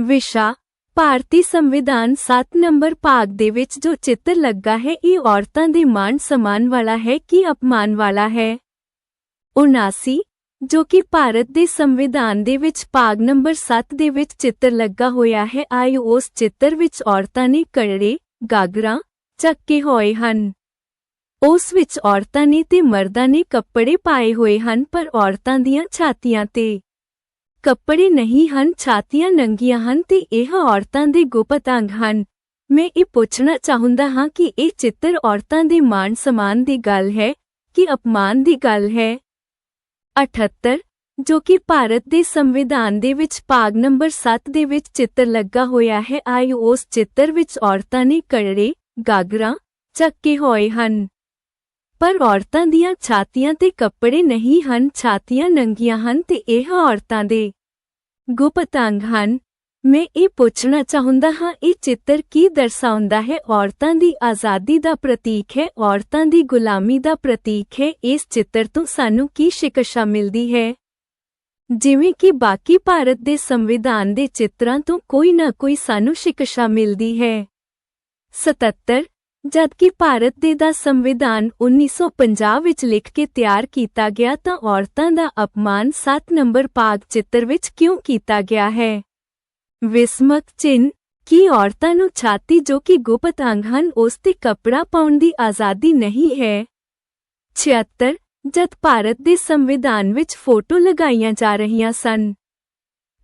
ਵਿਸ਼ਾ, ਭਾਰਤੀ ਸੰਵਿਧਾਨ 7 ਨੰਬਰ ਭਾਗ ਦੇ ਵਿੱਚ ਜੋ ਚਿੱਤਰ ਲੱਗਾ ਹੈ, ਇਹ ਔਰਤਾਂ ਦੇ ਮਾਣ ਸਮਾਨ ਵਾਲਾ ਹੈ ਕਿ ਅਪਮਾਨ ਵਾਲਾ ਹੈ? 79 ਜੋ ਕਿ ਭਾਰਤ ਦੇ ਸੰਵਿਧਾਨ ਦੇ ਵਿੱਚ ਭਾਗ ਨੰਬਰ 7 ਦੇ ਵਿੱਚ ਚਿੱਤਰ ਲੱਗਾ ਹੋਇਆ ਹੈ ਆਇ ਉਸ ਚਿੱਤਰ ਵਿੱਚ ਔਰਤਾਂ ਨੇ ਕੜੇ ਗਾਗਰਾਂ ਚੱਕੇ ਹੋਏ ਹਨ। ਉਸ ਵਿੱਚ ਔਰਤਾਂ ਨੇ ਤੇ ਮਰਦਾਂ ਨੇ ਕੱਪੜੇ ਪਾਏ ਹੋਏ ਹਨ, ਪਰ ਔਰਤਾਂ ਦੀਆਂ ਛਾਤੀਆਂ ਤੇ ਕੱਪੜੇ ਨਹੀਂ ਹਨ, ਛਾਤੀਆਂ ਨੰਗੀਆਂ ਹਨ ਤੇ ਇਹ ਔਰਤਾਂ ਦੇ ਗੁਪਤ ਅੰਗ ਹਨ। ਮੈਂ ਇਹ ਪੁੱਛਣਾ ਚਾਹੁੰਦਾ ਹਾਂ ਕਿ ਇਹ ਚਿੱਤਰ ਔਰਤਾਂ ਦੇ ਮਾਣ ਸਨਮਾਨ ਦੀ ਗੱਲ ਹੈ ਕਿ ਅਪਮਾਨ ਦੀ ਗੱਲ ਹੈ? 78 ਜੋ ਕਿ ਭਾਰਤ ਦੇ ਸੰਵਿਧਾਨ ਦੇ ਵਿੱਚ ਭਾਗ ਨੰਬਰ 7 ਦੇ ਵਿੱਚ ਚਿੱਤਰ ਲੱਗਾ ਹੋਇਆ ਹੈ ਆਇ ਉਸ ਚਿੱਤਰ ਵਿੱਚ ਔਰਤਾਂ ਨੇ ਕੜੜੇ ਗਾਗਰਾਂ ਚੱਕੇ ਹੋਏ ਹਨ। ਪਰ ਔਰਤਾਂ ਦੀਆਂ ਛਾਤੀਆਂ ਤੇ ਕੱਪੜੇ ਨਹੀਂ ਹਨ ਛਾਤੀਆਂ ਨੰਗੀਆਂ ਹਨ ਤੇ ਇਹ ਔਰਤਾਂ ਦੇ ਗੁਪਤ ਅੰਗ ਹਨ ਮੈਂ ਇਹ ਪੁੱਛਣਾ ਚਾਹੁੰਦਾ ਹਾਂ ਇਹ ਚਿੱਤਰ ਕੀ ਦਰਸਾਉਂਦਾ ਹੈ ਔਰਤਾਂ ਦੀ ਆਜ਼ਾਦੀ ਦਾ ਪ੍ਰਤੀਕ ਹੈ ਔਰਤਾਂ ਦੀ ਗੁਲਾਮੀ ਦਾ ਪ੍ਰਤੀਕ ਹੈ ਇਸ ਚਿੱਤਰ ਤੋਂ ਸਾਨੂੰ ਕੀ ਸਿੱਖਿਆ ਮਿਲਦੀ ਹੈ ਜਿਵੇਂ ਕਿ ਬਾਕੀ ਭਾਰਤ ਦੇ ਸੰਵਿਧਾਨ ਦੇ ਚਿੱਤਰਾਂ ਤੋਂ ਕੋਈ ਨਾ ਕੋਈ ਸਾਨੂੰ ਸਿੱਖਿਆ ਮਿਲਦੀ ਹੈ 77 ਜਦਕਿ ਭਾਰਤ ਦੇ ਦਾ ਸੰਵਿਧਾਨ 1950 ਵਿੱਚ ਲਿਖ ਕੇ ਤਿਆਰ ਕੀਤਾ ਗਿਆ ਤਾਂ ਔਰਤਾਂ ਦਾ ਅਪਮਾਨ 7 ਨੰਬਰ ਭਾਗ ਚਿੱਤਰ ਵਿੱਚ ਕਿਉਂ ਕੀਤਾ ਗਿਆ ਹੈ? ਵਿਸਮਕ ਚਿੰਨ ਕੀ ਔਰਤਾਂ ਨੂੰ ਛਾਤੀ ਜੋ ਕਿ ਗੁਪਤ ਅੰਗ ਹਨ, ਉਸ ਤੇ ਕੱਪੜਾ ਪਾਉਣ ਦੀ ਆਜ਼ਾਦੀ ਨਹੀਂ ਹੈ? 76 ਜਦ ਭਾਰਤ ਦੇ ਸੰਵਿਧਾਨ ਵਿੱਚ ਫੋਟੋ ਲਗਾਈਆਂ ਜਾ ਰਹੀਆਂ ਸਨ,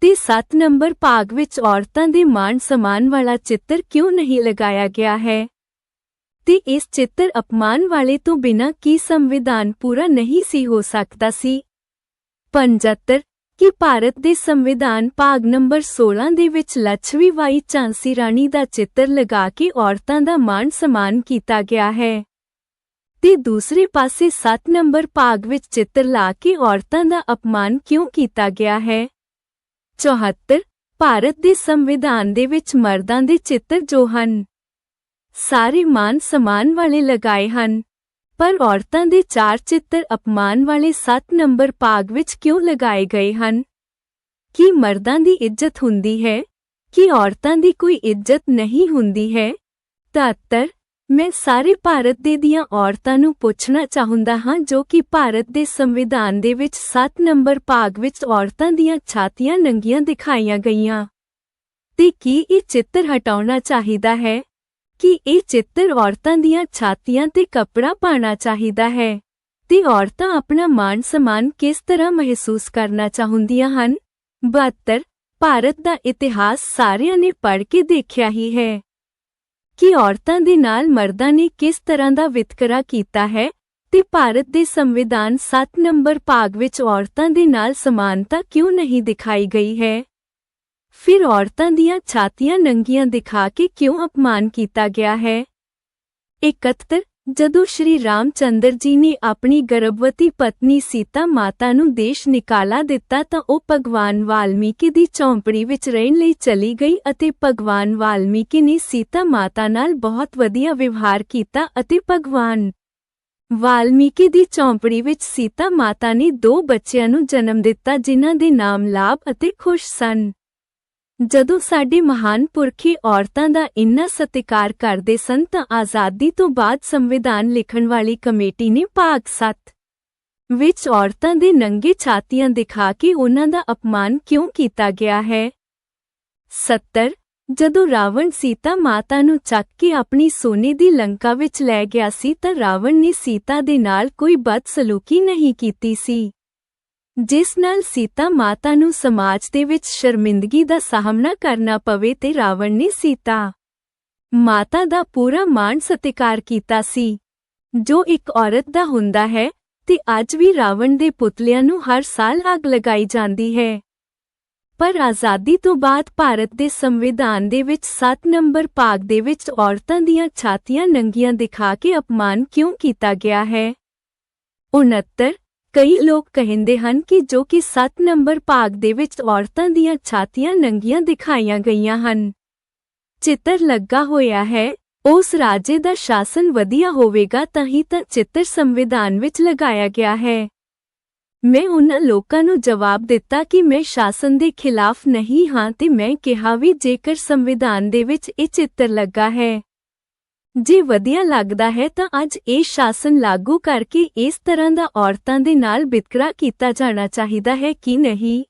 ਤੇ 7 ਨੰਬਰ ਭਾਗ ਵਿੱਚ ਔਰਤਾਂ ਦੇ ਮਾਣ ਸਮਾਨ ਵਾਲਾ ਚਿੱਤਰ ਕਿਉਂ ਨਹੀਂ ਲਗਾਇਆ ਗਿਆ ਹੈ? ਤੇ ਇਸ ਚਿੱਤਰ ਅਪਮਾਨ ਵਾਲੇ ਤੋਂ ਬਿਨਾਂ ਕੀ ਸੰਵਿਧਾਨ ਪੂਰਾ ਨਹੀਂ ਸੀ ਹੋ ਸਕਦਾ ਸੀ? 75 ਕਿ ਭਾਰਤ ਦੇ ਸੰਵਿਧਾਨ ਭਾਗ ਨੰਬਰ 16 ਦੇ ਵਿੱਚ ਲక్ష్ਮੀ ਬਾਈ ਝਾਂਸੀ ਰਾਣੀ ਦਾ ਚਿੱਤਰ ਲਗਾ ਕੇ ਔਰਤਾਂ ਦਾ ਮਾਣ ਸਨਮਾਨ ਕੀਤਾ ਗਿਆ ਹੈ? ਤੇ ਦੂਸਰੇ ਪਾਸੇ 7 ਨੰਬਰ ਭਾਗ ਵਿੱਚ ਚਿੱਤਰ ਲਾ ਕੇ ਔਰਤਾਂ ਦਾ ਅਪਮਾਨ ਕਿਉਂ ਕੀਤਾ ਗਿਆ ਹੈ? 74 ਭਾਰਤ ਦੇ ਸੰਵਿਧਾਨ ਦੇ ਵਿੱਚ ਮਰਦਾਂ ਦੇ ਚਿੱਤਰ ਜੋ ਹਨ ਸਾਰੇ ਮਾਨ ਸਮਾਨ ਵਾਲੇ ਲਗਾਏ ਹਨ। ਪਰ ਔਰਤਾਂ ਦੇ ਚਾਰ ਚਿੱਤਰ ਅਪਮਾਨ ਵਾਲੇ 7 ਨੰਬਰ ਭਾਗ ਵਿੱਚ ਕਿਉਂ ਲਗਾਏ ਗਏ ਹਨ? ਕੀ ਮਰਦਾਂ ਦੀ ਇੱਜ਼ਤ ਹੁੰਦੀ ਹੈ? ਕਿ ਔਰਤਾਂ ਦੀ ਕੋਈ ਇੱਜ਼ਤ ਨਹੀਂ ਹੁੰਦੀ ਹੈ? 73 ਮੈਂ ਸਾਰੇ ਭਾਰਤ ਦੇ ਦੀਆਂ ਔਰਤਾਂ ਨੂੰ ਪੁੱਛਣਾ ਚਾਹੁੰਦਾ ਹਾਂ ਜੋ ਕਿ ਭਾਰਤ ਦੇ ਸੰਵਿਧਾਨ ਦੇ ਵਿੱਚ 7 ਨੰਬਰ ਭਾਗ ਵਿੱਚ ਔਰਤਾਂ ਦੀਆਂ ਛਾਤੀਆਂ ਨੰਗੀਆਂ ਦਿਖਾਈਆਂ ਗਈਆਂ। ਤੇ ਕੀ ਇਹ ਚਿੱਤਰ ਹਟਾਉਣਾ ਚਾਹੀਦਾ ਹੈ? ਕਿ ਇਹ ਚਿੱਤਰ ਔਰਤਾਂ ਦੀਆਂ ਛਾਤੀਆਂ ਤੇ ਕੱਪੜਾ ਪਾਣਾ ਚਾਹੀਦਾ ਹੈ ਤੇ ਔਰਤਾਂ ਆਪਣਾ ਮਾਣ ਸਮਾਨ ਕਿਸ ਤਰ੍ਹਾਂ ਮਹਿਸੂਸ ਕਰਨਾ ਚਾਹੁੰਦੀਆਂ ਹਨ? 72 ਭਾਰਤ ਦਾ ਇਤਿਹਾਸ ਸਾਰਿਆਂ ਨੇ ਪੜ੍ਹ ਕੇ ਦੇਖਿਆ ਹੀ ਹੈ। ਕਿ ਔਰਤਾਂ ਦੇ ਨਾਲ ਮਰਦਾਂ ਨੇ ਕਿਸ ਤਰ੍ਹਾਂ ਦਾ ਵਿਤਕਰਾ ਕੀਤਾ ਹੈ ਤੇ ਭਾਰਤ ਦੇ ਸੰਵਿਧਾਨ 7 ਨੰਬਰ ਭਾਗ ਵਿੱਚ ਔਰਤਾਂ ਦੇ ਨਾਲ ਸਮਾਨਤਾ ਕਿਉਂ ਨਹੀਂ ਦਿਖਾਈ ਗਈ ਹੈ? ਫਿਰ ਔਰਤਾਂ ਦੀਆਂ ਛਾਤੀਆਂ ਨੰਗੀਆਂ ਦਿਖਾ ਕੇ ਕਿਉਂ ਅਪਮਾਨ ਕੀਤਾ ਗਿਆ ਹੈ? 71 ਜਦੋਂ ਸ਼੍ਰੀ ਰਾਮਚੰਦਰ ਜੀ ਨੇ ਆਪਣੀ ਗਰਭਵਤੀ ਪਤਨੀ ਸੀਤਾ ਮਾਤਾ ਨੂੰ ਦੇਸ਼ ਨਿਕਾਲਾ ਦਿੱਤਾ ਤਾਂ ਉਹ ਭਗਵਾਨ ਵਾਲਮੀਕੀ ਦੀ ਝੌਂਪੜੀ ਵਿੱਚ ਰਹਿਣ ਲਈ ਚਲੀ ਗਈ ਅਤੇ ਭਗਵਾਨ ਵਾਲਮੀਕੀ ਨੇ ਸੀਤਾ ਮਾਤਾ ਨਾਲ ਬਹੁਤ ਵਧੀਆ ਵਿਵਹਾਰ ਕੀਤਾ ਅਤੇ ਭਗਵਾਨ ਵਾਲਮੀਕੀ ਦੀ ਝੌਂਪੜੀ ਵਿੱਚ ਸੀਤਾ ਮਾਤਾ ਨੇ ਦੋ ਬੱਚਿਆਂ ਨੂੰ ਜਨਮ ਦਿੱਤਾ ਜਿਨ੍ਹਾਂ ਦੇ ਨਾਮ ਲਾਭ ਅਤੇ ਖੁਸ਼ ਸਨ। ਜਦੋਂ ਸਾਡੇ ਮਹਾਨ ਪੁਰਖੇ ਔਰਤਾਂ ਦਾ ਇੰਨਾ ਸਤਿਕਾਰ ਕਰਦੇ ਸਨ ਤਾਂ ਆਜ਼ਾਦੀ ਤੋਂ ਬਾਅਦ ਸੰਵਿਧਾਨ ਲਿਖਣ ਵਾਲੀ ਕਮੇਟੀ ਨੇ ਭਾਗ 7 ਵਿੱਚ ਔਰਤਾਂ ਦੇ ਨੰਗੇ ਛਾਤੀਆਂ ਦਿਖਾ ਕੇ ਉਹਨਾਂ ਦਾ ਅਪਮਾਨ ਕਿਉਂ ਕੀਤਾ ਗਿਆ ਹੈ? 70 ਜਦੋਂ ਰਾਵਣ ਸੀਤਾ ਮਾਤਾ ਨੂੰ ਚੱਕ ਕੇ ਆਪਣੀ ਸੋਨੇ ਦੀ ਲੰਕਾ ਵਿੱਚ ਲੈ ਗਿਆ ਸੀ ਤਾਂ ਰਾਵਣ ਨੇ ਸੀਤਾ ਦੇ ਨਾਲ ਕੋਈ ਬਦਸਲੂਕੀ ਨਹੀਂ ਕੀਤੀ ਸੀ। ਜਿਸ ਨਾਲ ਸੀਤਾ ਮਾਤਾ ਨੂੰ ਸਮਾਜ ਦੇ ਵਿੱਚ ਸ਼ਰਮਿੰਦਗੀ ਦਾ ਸਾਹਮਣਾ ਕਰਨਾ ਪਵੇ ਤੇ ਰਾਵਣ ਨੇ ਸੀਤਾ ਮਾਤਾ ਦਾ ਪੂਰਾ ਮਾਣ ਸਤਿਕਾਰ ਕੀਤਾ ਸੀ। ਜੋ ਇੱਕ ਔਰਤ ਦਾ ਹੁੰਦਾ ਹੈ ਤੇ ਅੱਜ ਵੀ ਰਾਵਣ ਦੇ ਪੁਤਲਿਆਂ ਨੂੰ ਹਰ ਸਾਲ ਅੱਗ ਲਗਾਈ ਜਾਂਦੀ ਹੈ। ਪਰ ਆਜ਼ਾਦੀ ਤੋਂ ਬਾਅਦ ਭਾਰਤ ਦੇ ਸੰਵਿਧਾਨ ਦੇ ਵਿੱਚ 7 ਨੰਬਰ ਭਾਗ ਦੇ ਵਿੱਚ ਔਰਤਾਂ ਦੀਆਂ ਛਾਤੀਆਂ ਨੰਗੀਆਂ ਦਿਖਾ ਕੇ ਅਪਮਾਨ ਕਿਉਂ ਕੀਤਾ ਗਿਆ ਹੈ? 69 ਕਈ ਲੋਕ ਕਹਿੰਦੇ ਹਨ ਕਿ ਜੋ ਕਿ 7 ਨੰਬਰ ਭਾਗ ਦੇ ਵਿੱਚ ਔਰਤਾਂ ਦੀਆਂ ਛਾਤੀਆਂ ਨੰਗੀਆਂ ਦਿਖਾਈਆਂ ਗਈਆਂ ਹਨ। ਚਿੱਤਰ ਲੱਗਾ ਹੋਇਆ ਹੈ, ਉਸ ਰਾਜੇ ਦਾ ਸ਼ਾਸਨ ਵਧੀਆ ਹੋਵੇਗਾ ਤਾਂ ਹੀ ਤਾਂ ਚਿੱਤਰ ਸੰਵਿਧਾਨ ਵਿੱਚ ਲਗਾਇਆ ਗਿਆ ਹੈ। ਮੈਂ ਉਹਨਾਂ ਲੋਕਾਂ ਨੂੰ ਜਵਾਬ ਦਿੱਤਾ ਕਿ ਮੈਂ ਸ਼ਾਸਨ ਦੇ ਖਿਲਾਫ ਨਹੀਂ ਹਾਂ ਤੇ ਮੈਂ ਕਿਹਾ ਵੀ ਜੇਕਰ ਸੰਵਿਧਾਨ ਦੇ ਵਿੱਚ ਇਹ ਚਿੱਤਰ ਲੱਗਾ ਹੈ ਜੇ ਵਧੀਆ ਲੱਗਦਾ ਹੈ ਤਾਂ ਅੱਜ ਇਹ ਸ਼ਾਸਨ ਲਾਗੂ ਕਰਕੇ ਇਸ ਤਰ੍ਹਾਂ ਦਾ ਔਰਤਾਂ ਦੇ ਨਾਲ ਵਿਤਕਰਾ ਕੀਤਾ ਜਾਣਾ ਚਾਹੀਦਾ ਹੈ ਕਿ ਨਹੀਂ?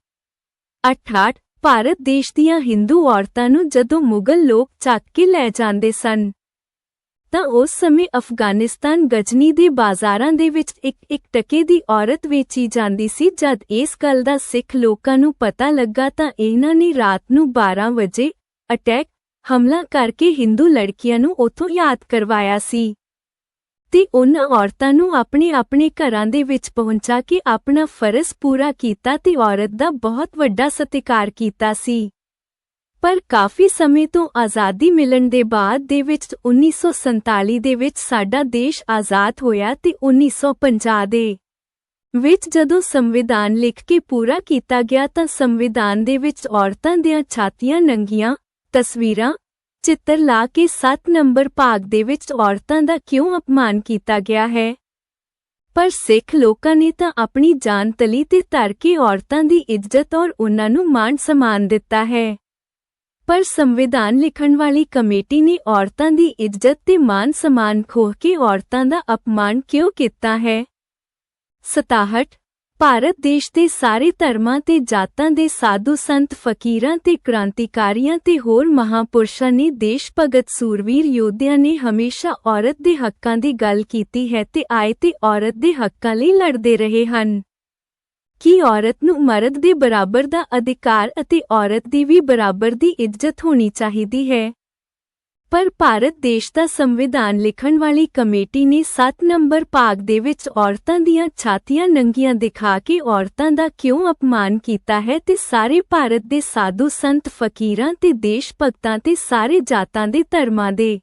88 ਭਾਰਤ ਦੇਸ਼ ਦੀਆਂ ਹਿੰਦੂ ਔਰਤਾਂ ਨੂੰ ਜਦੋਂ ਮੁਗਲ ਲੋਕ ਚੱਕ ਕੇ ਲੈ ਜਾਂਦੇ ਸਨ, ਤਾਂ ਉਸ ਸਮੇਂ ਅਫਗਾਨਿਸਤਾਨ ਗਜਨੀ ਦੇ ਬਾਜ਼ਾਰਾਂ ਦੇ ਵਿੱਚ ਇੱਕ ਇੱਕ ਟਕੇ ਦੀ ਔਰਤ ਵੇਚੀ ਜਾਂਦੀ ਸੀ। ਜਦ ਇਸ ਗੱਲ ਦਾ ਸਿੱਖ ਲੋਕਾਂ ਨੂੰ ਪਤਾ ਲੱਗਾ ਤਾਂ ਇਹਨਾਂ ਨੇ ਰਾਤ ਨੂੰ 12 ਵਜੇ ਅਟੈਕ ਹਮਲਾ ਕਰਕੇ ਹਿੰਦੂ ਲੜਕੀਆਂ ਨੂੰ ਉੱਥੋਂ ਯਾਦ ਕਰਵਾਇਆ ਸੀ। ਤੇ ਉਹਨਾਂ ਔਰਤਾਂ ਨੂੰ ਆਪਣੇ ਆਪਣੇ ਘਰਾਂ ਦੇ ਵਿੱਚ ਪਹੁੰਚਾ ਕੇ ਆਪਣਾ ਫਰਜ਼ ਪੂਰਾ ਕੀਤਾ ਤੇ ਔਰਤ ਦਾ ਬਹੁਤ ਵੱਡਾ ਸਤਿਕਾਰ ਕੀਤਾ ਸੀ। ਪਰ ਕਾਫੀ ਸਮੇਂ ਤੋਂ ਆਜ਼ਾਦੀ ਮਿਲਣ ਦੇ ਬਾਅਦ ਦੇ ਵਿੱਚ 1947 ਦੇ ਵਿੱਚ ਸਾਡਾ ਦੇਸ਼ ਆਜ਼ਾਦ ਹੋਇਆ ਤੇ 1950 ਦੇ ਵਿੱਚ ਜਦੋਂ ਸੰਵਿਧਾਨ ਲਿਖ ਕੇ ਪੂਰਾ ਕੀਤਾ ਗਿਆ ਤਾਂ ਸੰਵਿਧਾਨ ਦੇ ਵਿੱਚ ਔਰਤਾਂ ਦੀਆਂ ਛਾਤੀਆਂ ਨੰਗੀਆਂ ਤਸਵੀਰਾਂ, ਚਿੱਤਰ ਲਾ ਕੇ 7 ਨੰਬਰ ਭਾਗ ਦੇ ਵਿੱਚ ਔਰਤਾਂ ਦਾ ਕਿਉਂ ਅਪਮਾਨ ਕੀਤਾ ਗਿਆ ਹੈ? ਪਰ ਸਿੱਖ ਲੋਕਾਂ ਨੇ ਤਾਂ ਆਪਣੀ ਜਾਨ ਤਲੀ ਤੇ ਧਰ ਕੇ ਔਰਤਾਂ ਦੀ ਇੱਜ਼ਤ ਔਰ ਉਹਨਾਂ ਨੂੰ ਮਾਣ ਸਮਾਨ ਦਿੱਤਾ ਹੈ। ਪਰ ਸੰਵਿਧਾਨ ਲਿਖਣ ਵਾਲੀ ਕਮੇਟੀ ਨੇ ਔਰਤਾਂ ਦੀ ਇੱਜ਼ਤ ਤੇ ਮਾਨ ਸਮਾਨ ਖੋਹ ਕੇ ਔਰਤਾਂ ਦਾ ਅਪਮਾਨ ਕਿਉਂ ਕੀਤਾ ਹੈ? 67 ਭਾਰਤ ਦੇਸ਼ ਦੇ ਸਾਰੇ ਧਰਮਾਂ ਤੇ ਜਾਤਾਂ ਦੇ ਸਾਧੂ ਸੰਤ, ਫਕੀਰਾਂ ਤੇ ਕ੍ਰਾਂਤੀਕਾਰੀਆਂ ਤੇ ਹੋਰ ਮਹਾਪੁਰਸ਼ਾਂ ਨੇ ਦੇਸ਼ ਭਗਤ ਸੂਰਵੀਰ ਯੋਧਿਆਂ ਨੇ ਹਮੇਸ਼ਾ ਔਰਤ ਦੇ ਹੱਕਾਂ ਦੀ ਗੱਲ ਕੀਤੀ ਹੈ ਤੇ ਆਏ ਤੇ ਔਰਤ ਦੇ ਹੱਕਾਂ ਲਈ ਲੜਦੇ ਰਹੇ ਹਨ। ਕਿ ਔਰਤ ਨੂੰ ਮਰਦ ਦੇ ਬਰਾਬਰ ਦਾ ਅਧਿਕਾਰ ਅਤੇ ਔਰਤ ਦੀ ਵੀ ਬਰਾਬਰ ਦੀ ਇੱਜ਼ਤ ਹੋਣੀ ਚਾਹੀਦੀ ਹੈ? ਪਰ ਭਾਰਤ ਦੇਸ਼ ਦਾ ਸੰਵਿਧਾਨ ਲਿਖਣ ਵਾਲੀ ਕਮੇਟੀ ਨੇ 7 ਨੰਬਰ ਭਾਗ ਦੇ ਵਿੱਚ ਔਰਤਾਂ ਦੀਆਂ ਛਾਤੀਆਂ ਨੰਗੀਆਂ ਦਿਖਾ ਕੇ ਔਰਤਾਂ ਦਾ ਕਿਉਂ ਅਪਮਾਨ ਕੀਤਾ ਹੈ ਤੇ ਸਾਰੇ ਭਾਰਤ ਦੇ ਸਾਧੂ ਸੰਤ ਫਕੀਰਾਂ ਤੇ ਦੇਸ਼ ਭਗਤਾਂ ਤੇ ਸਾਰੇ ਜਾਤਾਂ ਦੇ ਧਰਮਾਂ ਦੇ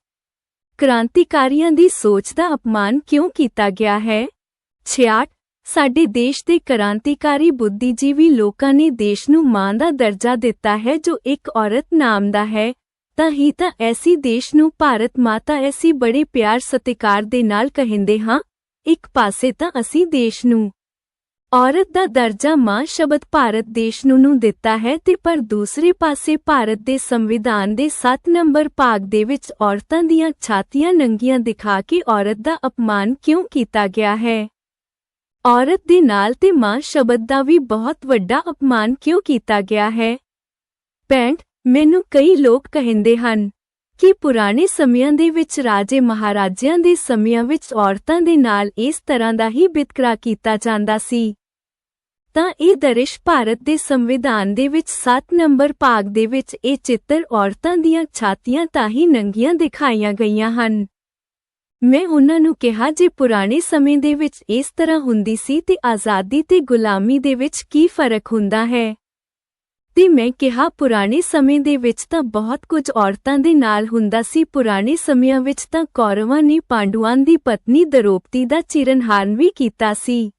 ਕ੍ਰਾਂਤੀਕਾਰੀਆਂ ਦੀ ਸੋਚ ਦਾ ਅਪਮਾਨ ਕਿਉਂ ਕੀਤਾ ਗਿਆ ਹੈ? 66 ਸਾਡੇ ਦੇਸ਼ ਦੇ ਕ੍ਰਾਂਤੀਕਾਰੀ ਬੁੱਧੀਜੀਵੀ ਲੋਕਾਂ ਨੇ ਦੇਸ਼ ਨੂੰ ਮਾਂ ਦਾ ਦਰਜਾ ਦਿੱਤਾ ਹੈ ਜੋ ਇੱਕ ਔਰਤ ਨਾਮ ਦਾ ਹੈ। ਤਾਂ ਹੀ ਤਾਂ ਐਸੀ ਦੇਸ਼ ਨੂੰ ਭਾਰਤ ਮਾਤਾ ਐਸੀ ਬੜੇ ਪਿਆਰ ਸਤਿਕਾਰ ਦੇ ਨਾਲ ਕਹਿੰਦੇ ਹਾਂ, ਇੱਕ ਪਾਸੇ ਤਾਂ ਅਸੀਂ ਦੇਸ਼ ਨੂੰ। ਔਰਤ ਦਾ ਦਰਜਾ ਮਾਂ ਸ਼ਬਦ ਭਾਰਤ ਦੇਸ਼ ਨੂੰ ਨੂੰ ਦਿੱਤਾ ਹੈ ਤੇ ਪਰ ਦੂਸਰੇ ਪਾਸੇ ਭਾਰਤ ਦੇ ਸੰਵਿਧਾਨ ਦੇ 7 ਨੰਬਰ ਭਾਗ ਦੇ ਵਿੱਚ ਔਰਤਾਂ ਦੀਆਂ ਛਾਤੀਆਂ ਨੰਗੀਆਂ ਦਿਖਾ ਕੇ ਔਰਤ ਦਾ ਅਪਮਾਨ ਕਿਉਂ ਕੀਤਾ ਗਿਆ ਹੈ? ਔਰਤ ਦੇ ਨਾਲ ਤੇ ਮਾਂ ਸ਼ਬਦ ਦਾ ਵੀ ਬਹੁਤ ਵੱਡਾ ਅਪਮਾਨ ਕਿਉਂ ਕੀਤਾ ਗਿਆ ਹੈ? ਪੈਂਟ ਮੈਨੂੰ ਕਈ ਲੋਕ ਕਹਿੰਦੇ ਹਨ ਕਿ ਪੁਰਾਣੇ ਸਮਿਆਂ ਦੇ ਵਿੱਚ ਰਾਜੇ ਮਹਾਰਾਜਿਆਂ ਦੇ ਸਮਿਆਂ ਵਿੱਚ ਔਰਤਾਂ ਦੇ ਨਾਲ ਇਸ ਤਰ੍ਹਾਂ ਦਾ ਹੀ ਵਿਤਕਰਾ ਕੀਤਾ ਜਾਂਦਾ ਸੀ। ਤਾਂ ਇਹ ਦਰਿਸ਼ ਭਾਰਤ ਦੇ ਸੰਵਿਧਾਨ ਦੇ ਵਿੱਚ 7 ਨੰਬਰ ਭਾਗ ਦੇ ਵਿੱਚ ਇਹ ਚਿੱਤਰ ਔਰਤਾਂ ਦੀਆਂ ਛਾਤੀਆਂ ਤਾਂ ਹੀ ਨੰਗੀਆਂ ਦਿਖਾਈਆਂ ਗਈਆਂ ਹਨ। ਮੈਂ ਉਹਨਾਂ ਨੂੰ ਕਿਹਾ, ਜੇ ਪੁਰਾਣੇ ਸਮੇਂ ਦੇ ਵਿੱਚ ਇਸ ਤਰ੍ਹਾਂ ਹੁੰਦੀ ਸੀ ਤੇ ਆਜ਼ਾਦੀ ਤੇ ਗੁਲਾਮੀ ਦੇ ਵਿੱਚ ਕੀ ਫ਼ਰਕ ਹੁੰਦਾ ਹੈ? ਤੇ ਮੈਂ ਕਿਹਾ, ਪੁਰਾਣੇ ਸਮੇਂ ਦੇ ਵਿੱਚ ਤਾਂ ਬਹੁਤ ਕੁਝ ਔਰਤਾਂ ਦੇ ਨਾਲ ਹੁੰਦਾ ਸੀ। ਪੁਰਾਣੇ ਸਮਿਆਂ ਵਿੱਚ ਤਾਂ ਕੌਰਵਾਂ ਨੇ ਪਾਂਡੂਆਂ ਦੀ ਪਤਨੀ ਦਰੋਪਤੀ ਦਾ ਚਿਰਨਹਾਰਨ ਵੀ ਕੀਤਾ ਸੀ।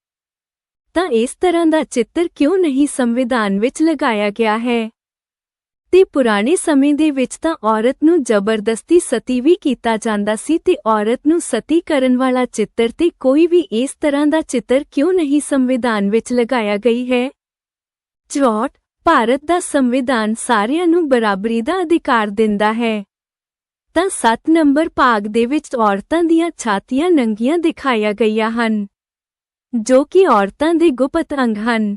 ਤਾਂ ਇਸ ਤਰ੍ਹਾਂ ਦਾ ਚਿੱਤਰ ਕਿਉਂ ਨਹੀਂ ਸੰਵਿਧਾਨ ਵਿੱਚ ਲਗਾਇਆ ਗਿਆ ਹੈ? ਤੇ ਪੁਰਾਣੇ ਸਮੇਂ ਦੇ ਵਿੱਚ ਤਾਂ ਔਰਤ ਨੂੰ ਜ਼ਬਰਦਸਤੀ ਸਤੀ ਵੀ ਕੀਤਾ ਜਾਂਦਾ ਸੀ ਤੇ ਔਰਤ ਨੂੰ ਸਤੀ ਕਰਨ ਵਾਲਾ ਚਿੱਤਰ ਤੇ ਕੋਈ ਵੀ ਇਸ ਤਰ੍ਹਾਂ ਦਾ ਚਿੱਤਰ ਕਿਉਂ ਨਹੀਂ ਸੰਵਿਧਾਨ ਵਿੱਚ ਲਗਾਇਆ ਗਈ ਹੈ? ਚੌਟ ਭਾਰਤ ਦਾ ਸੰਵਿਧਾਨ ਸਾਰਿਆਂ ਨੂੰ ਬਰਾਬਰੀ ਦਾ ਅਧਿਕਾਰ ਦਿੰਦਾ ਹੈ। ਤਾਂ 7 ਨੰਬਰ ਭਾਗ ਦੇ ਵਿੱਚ ਔਰਤਾਂ ਦੀਆਂ ਛਾਤੀਆਂ ਨੰਗੀਆਂ ਦਿਖਾਈਆਂ ਗਈਆਂ ਹਨ, ਜੋ ਕਿ ਔਰਤਾਂ ਦੇ ਗੁਪਤ ਅੰਗ ਹਨ।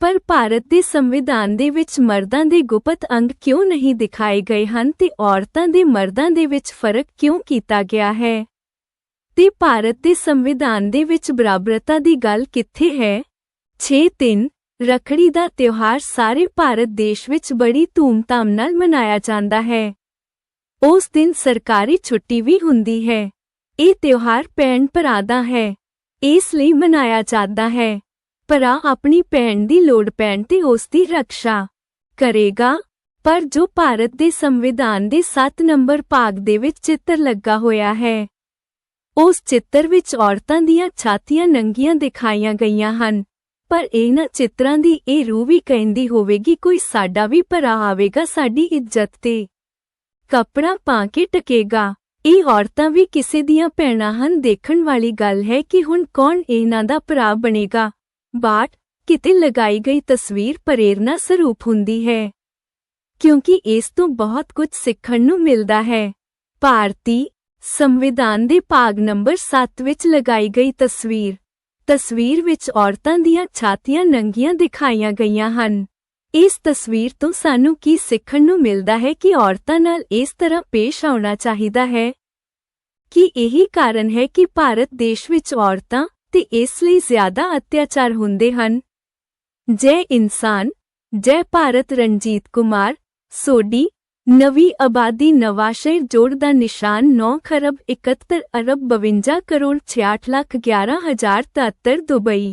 ਪਰ ਭਾਰਤ ਦੇ ਸੰਵਿਧਾਨ ਦੇ ਵਿੱਚ ਮਰਦਾਂ ਦੇ ਗੁਪਤ ਅੰਗ ਕਿਉਂ ਨਹੀਂ ਦਿਖਾਏ ਗਏ ਹਨ ਤੇ ਔਰਤਾਂ ਦੇ ਮਰਦਾਂ ਦੇ ਵਿੱਚ ਫ਼ਰਕ ਕਿਉਂ ਕੀਤਾ ਗਿਆ ਹੈ? ਤੇ ਭਾਰਤ ਦੇ ਸੰਵਿਧਾਨ ਦੇ ਵਿੱਚ ਬਰਾਬਰਤਾ ਦੀ ਗੱਲ ਕਿੱਥੇ ਹੈ? 6-3 ਰੱਖੜੀ ਦਾ ਤਿਉਹਾਰ ਸਾਰੇ ਭਾਰਤ ਦੇਸ਼ ਵਿੱਚ ਬੜੀ ਧੂਮਧਾਮ ਨਾਲ ਮਨਾਇਆ ਜਾਂਦਾ ਹੈ। ਉਸ ਦਿਨ ਸਰਕਾਰੀ ਛੁੱਟੀ ਵੀ ਹੁੰਦੀ ਹੈ। ਇਹ ਤਿਉਹਾਰ ਭੈਣ ਭਰਾ ਦਾ ਹੈ। ਇਸ ਲਈ ਮਨਾਇਆ ਜਾਂਦਾ ਹੈ। ਭਰਾ ਆਪਣੀ ਭੈਣ ਦੀ ਲੋੜ ਪੈਣ ਤੇ ਉਸ ਦੀ ਰੱਖਿਆ ਕਰੇਗਾ। ਪਰ ਜੋ ਭਾਰਤ ਦੇ ਸੰਵਿਧਾਨ ਦੇ 7 ਨੰਬਰ ਭਾਗ ਦੇ ਵਿੱਚ ਚਿੱਤਰ ਲੱਗਾ ਹੋਇਆ ਹੈ, ਉਸ ਚਿੱਤਰ ਵਿੱਚ ਔਰਤਾਂ ਦੀਆਂ ਛਾਤੀਆਂ ਨੰਗੀਆਂ ਦਿਖਾਈਆਂ ਗਈਆਂ ਹਨ। ਪਰ ਇਹਨਾਂ ਚਿੱਤਰਾਂ ਦੀ ਇਹ ਰੂਹ ਵੀ ਕਹਿੰਦੀ ਹੋਵੇਗੀ, ਕੋਈ ਸਾਡਾ ਵੀ ਭਰਾ ਆਵੇਗਾ ਸਾਡੀ ਇੱਜ਼ਤ ਤੇ। ਕੱਪੜਾ ਪਾ ਕੇ ਟਕੇਗਾ। ਇਹ ਔਰਤਾਂ ਵੀ ਕਿਸੇ ਦੀਆਂ ਭੈਣਾਂ ਹਨ, ਦੇਖਣ ਵਾਲੀ ਗੱਲ ਹੈ ਕਿ ਹੁਣ ਕੌਣ ਇਹਨਾਂ ਦਾ ਭਰਾ ਬਣੇਗਾ। ਬਾਟ, ਕਿਤੇ ਲਗਾਈ ਗਈ ਤਸਵੀਰ ਪ੍ਰੇਰਨਾ ਸਰੂਪ ਹੁੰਦੀ ਹੈ। ਕਿਉਂਕਿ ਇਸ ਤੋਂ ਬਹੁਤ ਕੁਝ ਸਿੱਖਣ ਨੂੰ ਮਿਲਦਾ ਹੈ। ਭਾਰਤੀ ਸੰਵਿਧਾਨ ਦੇ ਭਾਗ ਨੰਬਰ 7 ਵਿੱਚ ਲਗਾਈ ਗਈ ਤਸਵੀਰ। ਤਸਵੀਰ ਵਿੱਚ ਔਰਤਾਂ ਦੀਆਂ ਛਾਤੀਆਂ ਨੰਗੀਆਂ ਦਿਖਾਈਆਂ ਗਈਆਂ ਹਨ। ਇਸ ਤਸਵੀਰ ਤੋਂ ਸਾਨੂੰ ਕੀ ਸਿੱਖਣ ਨੂੰ ਮਿਲਦਾ ਹੈ ਕਿ ਔਰਤਾਂ ਨਾਲ ਇਸ ਤਰ੍ਹਾਂ ਪੇਸ਼ ਆਉਣਾ ਚਾਹੀਦਾ ਹੈ? ਕਿ ਇਹੀ ਕਾਰਨ ਹੈ ਕਿ ਭਾਰਤ ਦੇਸ਼ ਵਿੱਚ ਔਰਤਾਂ ਤੇ ਇਸ ਲਈ ਜ਼ਿਆਦਾ ਅਤਿਆਚਾਰ ਹੁੰਦੇ ਹਨ? ਜੈ ਇਨਸਾਨ, ਜੈ ਭਾਰਤ ਰਣਜੀਤ ਕੁਮਾਰ, ਸੋਢੀ ਨਵੀਂ ਆਬਾਦੀ ਨਵਾਸ਼ਹਿਰ ਜੋੜ ਦਾ ਨਿਸ਼ਾਨ 9 ਖਰਬ 71 ਅਰਬ 52 ਕਰੋੜ 66 ਲੱਖ 11 ਹਜ਼ਾਰ 73 ਦੁਬਈ।